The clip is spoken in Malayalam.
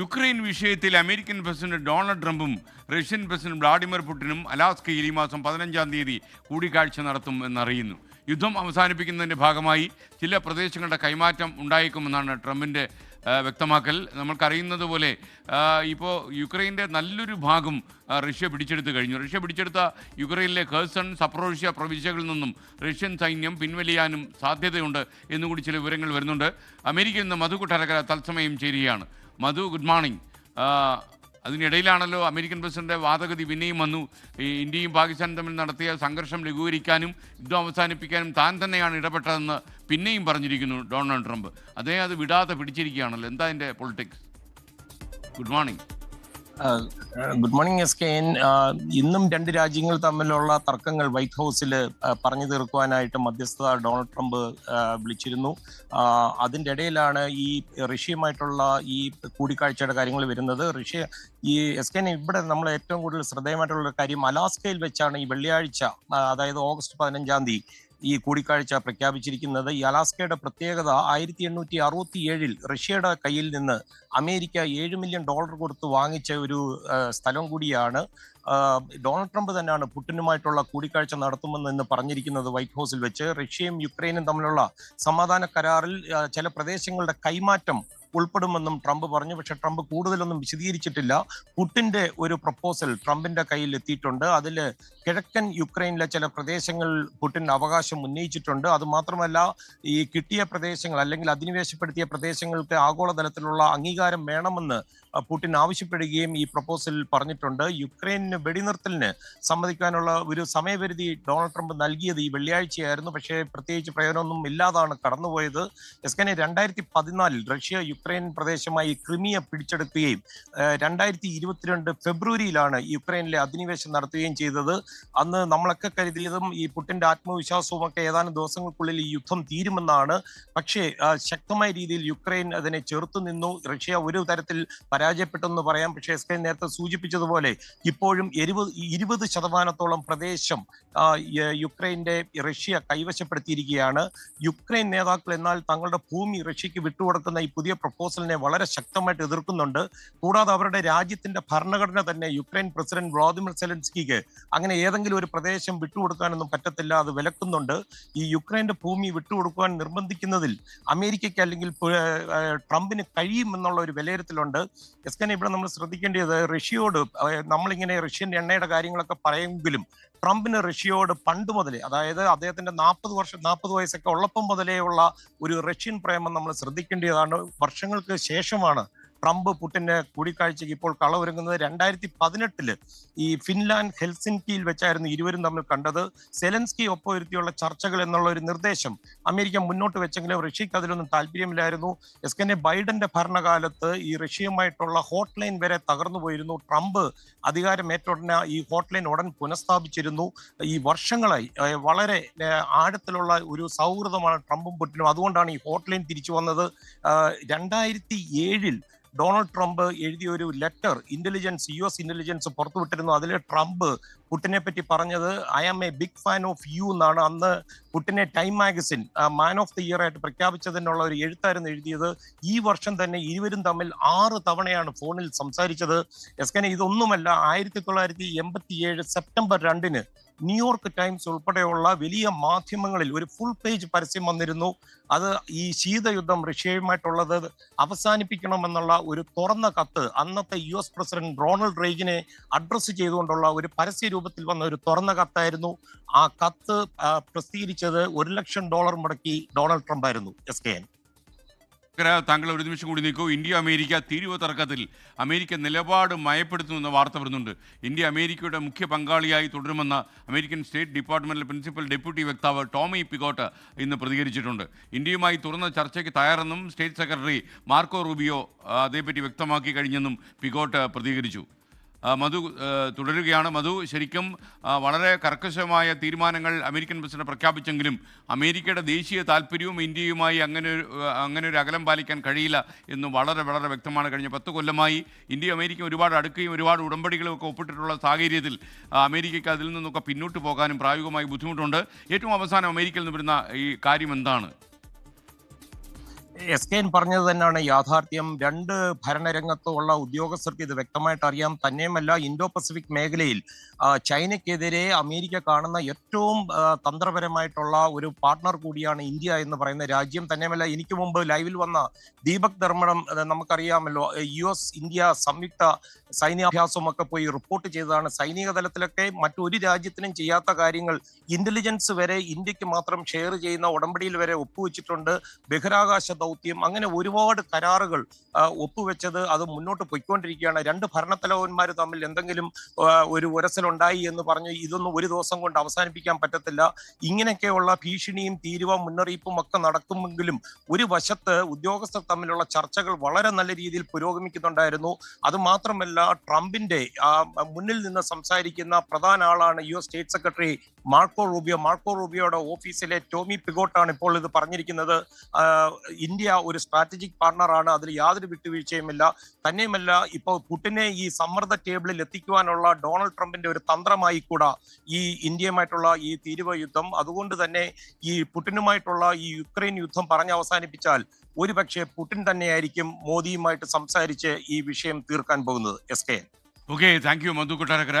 യുക്രൈൻ വിഷയത്തിൽ അമേരിക്കൻ പ്രസിഡന്റ് ഡൊണാൾഡ് ട്രംപും റഷ്യൻ പ്രസിഡന്റ് വ്ളാഡിമിർ പുടിനും അലാസ്കയിൽ ഈ മാസം പതിനഞ്ചാം തീയതി കൂടിക്കാഴ്ച നടത്തും എന്നറിയുന്നു. യുദ്ധം അവസാനിപ്പിക്കുന്നതിന്റെ ഭാഗമായി ചില പ്രദേശങ്ങളുടെ കൈമാറ്റം ഉണ്ടായേക്കുമെന്നാണ് ട്രംപിന്റെ വ്യക്തമാക്കൽ. നമ്മൾക്കറിയുന്നത് പോലെ ഇപ്പോൾ യുക്രൈന്റെ നല്ലൊരു ഭാഗം റഷ്യ പിടിച്ചെടുത്ത് കഴിഞ്ഞു. റഷ്യ പിടിച്ചെടുത്ത യുക്രൈനിലെ ഖേഴ്സൺ സപ്രോഷ്യ പ്രവിശ്യകളിൽ നിന്നും റഷ്യൻ സൈന്യം പിൻവലിയാനും സാധ്യതയുണ്ട് എന്നുകൂടി ചില വിവരങ്ങൾ വരുന്നുണ്ട്. അമേരിക്കയിൽ നിന്ന് മധു കൊട്ടാരക്കര തത്സമയം ചേരുകയാണ്. മധു ഗുഡ് മോർണിംഗ് അതിനിടയിലാണല്ലോ അമേരിക്കൻ പ്രസിഡന്റ് വാദഗതി പിന്നെയും വന്നു. ഇന്ത്യയും പാകിസ്ഥാനും തമ്മിൽ നടത്തിയ സംഘർഷം ലഘൂകരിക്കാനും യുദ്ധം അവസാനിപ്പിക്കാനും താൻ തന്നെയാണ് ഇടപെട്ടതെന്ന് പിന്നെയും പറഞ്ഞിരിക്കുന്നു ഡൊണാൾഡ് ട്രംപ്. അദ്ദേഹം അത് വിടാതെ പിടിച്ചിരിക്കുകയാണല്ലോ. എന്താ അതിന്റെ politics good morning good morning S K N. ഇന്നും രണ്ട് രാജ്യങ്ങൾ തമ്മിലുള്ള തർക്കങ്ങൾ വൈറ്റ് ഹൗസിൽ പറഞ്ഞു തീർക്കുവാനായിട്ട് മധ്യസ്ഥ ഡൊണാൾഡ് ട്രംപ് വിളിച്ചിരുന്നു. അതിന്റെ ഇടയിലാണ് ഈ റഷ്യയുമായിട്ടുള്ള ഈ കൂടിക്കാഴ്ചയുടെ കാര്യങ്ങൾ വരുന്നത്. റഷ്യ ഈ എസ് കെ ഇവിടെ നമ്മൾ ഏറ്റവും കൂടുതൽ ശ്രദ്ധേയമായിട്ടുള്ള കാര്യം അലാസ്കയിൽ വെച്ചാണ് ഈ വെള്ളിയാഴ്ച അതായത് ഓഗസ്റ്റ് പതിനഞ്ചാം തീയതി ഈ കൂടിക്കാഴ്ച പ്രഖ്യാപിച്ചിരിക്കുന്നത്. ഈ അലാസ്കയുടെ പ്രത്യേകത ആയിരത്തി എണ്ണൂറ്റി അറുപത്തി ഏഴിൽ റഷ്യയുടെ കയ്യിൽ നിന്ന് അമേരിക്ക ഏഴ് മില്യൺ ഡോളർ കൊടുത്ത് വാങ്ങിച്ച ഒരു സ്ഥലം കൂടിയാണ്. ഡൊണാൾഡ് ട്രംപ് തന്നെയാണ് പുട്ടിനുമായിട്ടുള്ള കൂടിക്കാഴ്ച നടത്തുമെന്ന് ഇന്ന് പറഞ്ഞിരിക്കുന്നത് വൈറ്റ് ഹൗസിൽ വെച്ച്. റഷ്യയും യുക്രൈനും തമ്മിലുള്ള സമാധാന കരാറിൽ ചില പ്രദേശങ്ങളുടെ കൈമാറ്റം ഉൾപ്പെടുമെന്നും ട്രംപ് പറഞ്ഞു. പക്ഷെ ട്രംപ് കൂടുതലൊന്നും വിശദീകരിച്ചിട്ടില്ല. പുട്ടിന്റെ ഒരു പ്രപ്പോസൽ ട്രംപിന്റെ കയ്യിൽ എത്തിയിട്ടുണ്ട്. അതിൽ കിഴക്കൻ യുക്രൈനിലെ ചില പ്രദേശങ്ങൾ പുട്ടിൻ അവകാശം ഉന്നയിച്ചിട്ടുണ്ട്. അത് മാത്രമല്ല ഈ കിട്ടിയ പ്രദേശങ്ങൾ അല്ലെങ്കിൽ അധിനിവേശപ്പെടുത്തിയ പ്രദേശങ്ങൾക്ക് ആഗോളതലത്തിലുള്ള അംഗീകാരം വേണമെന്ന് പുട്ടിൻ ആവശ്യപ്പെടുകയും ഈ പ്രപ്പോസൽ പറഞ്ഞിട്ടുണ്ട്. യുക്രൈനിന് വെടിനിർത്തലിന് സമ്മതിക്കാനുള്ള ഒരു സമയപരിധി ഡൊണാൾഡ് ട്രംപ് നൽകിയത് ഈ വെള്ളിയാഴ്ചയായിരുന്നു. പക്ഷേ പ്രത്യേകിച്ച് പ്രയോജനമൊന്നും ഇല്ലാതാണ് കടന്നുപോയത്. എസ്കനെ രണ്ടായിരത്തി പതിനാലിൽ റഷ്യ യുക്രൈൻ പ്രദേശമായി ക്രിമിയ പിടിച്ചെടുക്കുകയും രണ്ടായിരത്തി ഇരുപത്തിരണ്ട് ഫെബ്രുവരിയിലാണ് യുക്രൈനിലെ അധിനിവേശം നടത്തുകയും ചെയ്തത്. അന്ന് നമ്മളൊക്കെ കരുതിയതും ഈ പുട്ടിന്റെ ആത്മവിശ്വാസവും ഒക്കെ ഏതാനും ദിവസങ്ങൾക്കുള്ളിൽ ഈ യുദ്ധം തീരുമെന്നാണ്. പക്ഷേ ശക്തമായ രീതിയിൽ യുക്രൈൻ അതിനെ ചെറുത്തു നിന്നു. റഷ്യ ഒരു തരത്തിൽ പരാജയപ്പെട്ടെന്ന് പറയാം. പക്ഷേ എസ് കെ നേരത്തെ സൂചിപ്പിച്ചതുപോലെ ഇപ്പോഴും എഴുപത് ഇരുപത് ശതമാനത്തോളം പ്രദേശം യുക്രൈന്റെ റഷ്യ കൈവശപ്പെടുത്തിയിരിക്കുകയാണ്. യുക്രൈൻ നേതാക്കൾ എന്നാൽ തങ്ങളുടെ ഭൂമി റഷ്യക്ക് വിട്ടുകൊടുക്കുന്ന ഈ പുതിയ പ്രപ്പോസലിനെ വളരെ ശക്തമായിട്ട് എതിർക്കുന്നുണ്ട്. കൂടാതെ അവരുടെ രാജ്യത്തിന്റെ ഭരണഘടന തന്നെ യുക്രൈൻ പ്രസിഡന്റ് വ്ളാദിമിർ സെലൻസ്കിക്ക് അങ്ങനെ ഏതെങ്കിലും ഒരു പ്രദേശം വിട്ടുകൊടുക്കാനൊന്നും പറ്റത്തില്ല അത് വിലക്കുന്നുണ്ട്. ഈ യുക്രൈന്റെ ഭൂമി വിട്ടുകൊടുക്കുവാൻ നിർബന്ധിക്കുന്നതിൽ അമേരിക്കയ്ക്ക് അല്ലെങ്കിൽ ട്രംപിന് കഴിയുമെന്നുള്ള ഒരു വിലയിരുത്തലുണ്ട്. എസ് കെ ഇവിടെ നമ്മൾ ശ്രദ്ധിക്കേണ്ടത് റഷ്യയോട് നമ്മളിങ്ങനെ റഷ്യൻ എണ്ണയുടെ കാര്യങ്ങളൊക്കെ പറയുമെങ്കിലും ട്രംപിന് റഷ്യയോട് പണ്ട് മുതലേ അതായത് അദ്ദേഹത്തിന്റെ നാൽപ്പത് വർഷം നാൽപ്പത് വയസ്സൊക്കെ ഉള്ളപ്പം മുതലേ ഉള്ള ഒരു റഷ്യൻ പ്രേമം നമ്മൾ ശ്രദ്ധിക്കേണ്ടതാണ് വർഷങ്ങൾക്ക് ശേഷമാണ് ട്രംപ് പുടിന് കൂടിക്കാഴ്ചയ്ക്ക് ഇപ്പോൾ കളവൊരുങ്ങുന്നത് രണ്ടായിരത്തി പതിനെട്ടിൽ ഈ ഫിൻലാൻഡ് ഹെൽസിൻകിയിൽ വെച്ചായിരുന്നു ഇരുവരും തമ്മിൽ കണ്ടത്. സെലൻസ്കി ഒപ്പമൊരുത്തിയുള്ള ചർച്ചകൾ എന്നുള്ള ഒരു നിർദ്ദേശം അമേരിക്ക മുന്നോട്ട് വെച്ചെങ്കിലും റഷ്യക്ക് അതിലൊന്നും താല്പര്യമില്ലായിരുന്നു. എസ് കെ ബൈഡന്റെ ഭരണകാലത്ത് ഈ റഷ്യയുമായിട്ടുള്ള ഹോട്ട് ലൈൻ വരെ തകർന്നു പോയിരുന്നു. ട്രംപ് അധികാരമേറ്റുടനെ ഈ ഹോട്ട് ലൈൻ ഉടൻ പുനഃസ്ഥാപിച്ചിരുന്നു. ഈ വർഷങ്ങളായി വളരെ ആഴത്തിലുള്ള ഒരു സൗഹൃദമാണ് ട്രംപും പുട്ടിനും. അതുകൊണ്ടാണ് ഈ ഹോട്ട് ലൈൻ തിരിച്ചു വന്നത്. രണ്ടായിരത്തി ഏഴിൽ ഡൊണാൾഡ് ട്രംപ് എഴുതിയ ഒരു letter intelligence U S intelligence പുറത്തുവിട്ടിരുന്നു അതിൽ ട്രംപ് പുട്ടിനെ പറ്റി പറഞ്ഞത് I am a big fan of you എന്നാണ്. അന്ന് പുട്ടിനെ Time magazine man of the year ആയിട്ട് പ്രഖ്യാപിച്ചതിനുള്ള ഒരു എഴുത്തായിരുന്നു എഴുതിയത്. ഈ വർഷം തന്നെ ഇരുവരും തമ്മിൽ ആറ് തവണയാണ് ഫോണിൽ സംസാരിച്ചത്. എസ്കനെ ഇതൊന്നുമല്ല ആയിരത്തി തൊള്ളായിരത്തി എൺപത്തി സെപ്റ്റംബർ രണ്ടിന് ന്യൂയോർക്ക് ടൈംസ് ഉൾപ്പെടെയുള്ള വലിയ മാധ്യമങ്ങളിൽ ഒരു ഫുൾ പേജ് പരസ്യം വന്നിരുന്നു. അത് ഈ ശീതയുദ്ധം റഷ്യയുമായിട്ടുള്ളത് അവസാനിപ്പിക്കണമെന്നുള്ള ഒരു തുറന്ന കത്ത് അന്നത്തെ യു എസ് പ്രസിഡന്റ് റോണൾഡ് റേഗിനെ അഡ്രസ്സ് ചെയ്തുകൊണ്ടുള്ള ഒരു പരസ്യ രൂപത്തിൽ വന്ന ഒരു തുറന്ന കത്തായിരുന്നു. ആ കത്ത് പ്രസിദ്ധീകരിച്ചത് ഒരു ലക്ഷം ഡോളർ മുടക്കി ഡൊണാൾഡ് ട്രംപ് ആയിരുന്നു എസ് കെ എൻ താങ്കൾ ഒരു നിമിഷം കൂടി നിൽക്കൂ ഇന്ത്യ അമേരിക്ക തീരുവ തർക്കത്തിൽ അമേരിക്ക നിലപാട് മയപ്പെടുത്തുമെന്ന വാർത്ത വരുന്നുണ്ട്. ഇന്ത്യ അമേരിക്കയുടെ മുഖ്യ പങ്കാളിയായി തുടരുമെന്ന അമേരിക്കൻ സ്റ്റേറ്റ് ഡിപ്പാർട്ട്മെന്റിലെ പ്രിൻസിപ്പൽ ഡെപ്യൂട്ടി വക്താവ് ടോമി പിഗോട്ട് ഇന്ന് പ്രതികരിച്ചിട്ടുണ്ട്. ഇന്ത്യയുമായി തുറന്ന ചർച്ചയ്ക്ക് തയ്യാറെന്നും സ്റ്റേറ്റ് സെക്രട്ടറി മാർക്കോ റൂബിയോ അതേപ്പറ്റി വ്യക്തമാക്കി കഴിഞ്ഞെന്നും പിഗോട്ട് പ്രതികരിച്ചു. മധു തുടരുകയാണ്. മധു ശരിക്കും വളരെ കർക്കശമായ തീരുമാനങ്ങൾ അമേരിക്കൻ പ്രസിഡന്റ് പ്രഖ്യാപിച്ചെങ്കിലും അമേരിക്കയുടെ ദേശീയ താല്പര്യവും ഇന്ത്യയുമായി അങ്ങനെ ഒരു അങ്ങനെ ഒരു അകലം പാലിക്കാൻ കഴിയില്ല എന്ന് വളരെ വളരെ വ്യക്തമാണ്. കഴിഞ്ഞ പത്ത് കൊല്ലമായി ഇന്ത്യ അമേരിക്ക ഒരുപാട് അടുക്കുകയും ഒരുപാട് ഉടമ്പടികളും ഒക്കെ ഒപ്പിട്ടിട്ടുള്ള സാഹചര്യത്തിൽ അമേരിക്കയ്ക്ക് അതിൽ നിന്നൊക്കെ പിന്നോട്ട് പോകാനും പ്രായോഗികമായി ബുദ്ധിമുട്ടുണ്ട്. ഏറ്റവും അവസാനം അമേരിക്കയിൽ നിന്ന് വരുന്ന ഈ കാര്യം എന്താണ്? എസ് കെ എൻ പറഞ്ഞത് തന്നെയാണ്. യാഥാർത്ഥ്യം രണ്ട് ഭരണരംഗത്തുള്ള ഉദ്യോഗസ്ഥർക്ക് ഇത് വ്യക്തമായിട്ട് അറിയാം. തന്നെയുമല്ല ഇൻഡോ പസഫിക് മേഖലയിൽ ചൈനയ്ക്കെതിരെ അമേരിക്ക കാണുന്ന ഏറ്റവും തന്ത്രപരമായിട്ടുള്ള ഒരു പാർട്ണർ കൂടിയാണ് ഇന്ത്യ എന്ന് പറയുന്ന രാജ്യം. തന്നെയുമല്ല എനിക്ക് മുമ്പ് ലൈവിൽ വന്ന ദീപക് ധർമ്മടം നമുക്കറിയാമല്ലോ യു എസ് ഇന്ത്യ സംയുക്ത സൈന്യാഭ്യാസവും ഒക്കെ പോയി റിപ്പോർട്ട് ചെയ്തതാണ്. സൈനിക തലത്തിലൊക്കെ മറ്റൊരു രാജ്യത്തിനും ചെയ്യാത്ത കാര്യങ്ങൾ ഇന്റലിജൻസ് വരെ ഇന്ത്യയ്ക്ക് മാത്രം ഷെയർ ചെയ്യുന്ന ഉടമ്പടിയിൽ വരെ ഒപ്പുവെച്ചിട്ടുണ്ട്. ബഹിരാകാശ ദൗത്യം അങ്ങനെ ഒരുപാട് കരാറുകൾ ഒപ്പുവെച്ചത് അത് മുന്നോട്ട് പോയിക്കൊണ്ടിരിക്കുകയാണ്. രണ്ട് ഭരണത്തലവന്മാർ തമ്മിൽ എന്തെങ്കിലും ഒരു ഉരസലുണ്ടായി എന്ന് പറഞ്ഞ് ഇതൊന്നും ഒരു ദിവസം കൊണ്ട് അവസാനിപ്പിക്കാൻ പറ്റത്തില്ല. ഇങ്ങനെയൊക്കെയുള്ള ഭീഷണിയും തീരുവ മുന്നറിയിപ്പും ഒക്കെ നടക്കുമെങ്കിലും ഒരു വശത്ത് ഉദ്യോഗസ്ഥർ തമ്മിലുള്ള ചർച്ചകൾ വളരെ നല്ല രീതിയിൽ പുരോഗമിക്കുന്നുണ്ടായിരുന്നു. അത് മാത്രമല്ല ട്രംപിന്റെ മുന്നിൽ നിന്ന് സംസാരിക്കുന്ന പ്രധാന ആളാണ് U S state secretary Marco Rubio Marco റൂബിയോയുടെ ഓഫീസിലെ ടോമി പിഗോട്ടാണ് ഇപ്പോൾ ഇത് പറഞ്ഞിരിക്കുന്നത്. ഇന്ത്യ ഒരു സ്ട്രാറ്റജിക് പാർട്ണറാണ്. അതിൽ യാതൊരു വിട്ടുവീഴ്ചയുമില്ല. തന്നെയുമല്ല ഇപ്പോൾ പുട്ടിനെ ഈ സമ്മർദ്ദ ടേബിളിൽ എത്തിക്കുവാനുള്ള ഡൊണാൾഡ് ട്രംപിന്റെ ഒരു തന്ത്രമായി കൂടാ ഈ ഇന്ത്യയുമായിട്ടുള്ള ഈ തീരുവ യുദ്ധം. അതുകൊണ്ട് തന്നെ ഈ പുട്ടിനുമായിട്ടുള്ള ഈ യുക്രൈൻ യുദ്ധം പറഞ്ഞ് അവസാനിപ്പിച്ചാൽ ഒരുപക്ഷെ പുടിൻ തന്നെയായിരിക്കും മോദിയുമായിട്ട് സംസാരിച്ച് ഈ വിഷയം തീർക്കാൻ പോകുന്നത്. S K okay thank you Madhu Kottarakkara.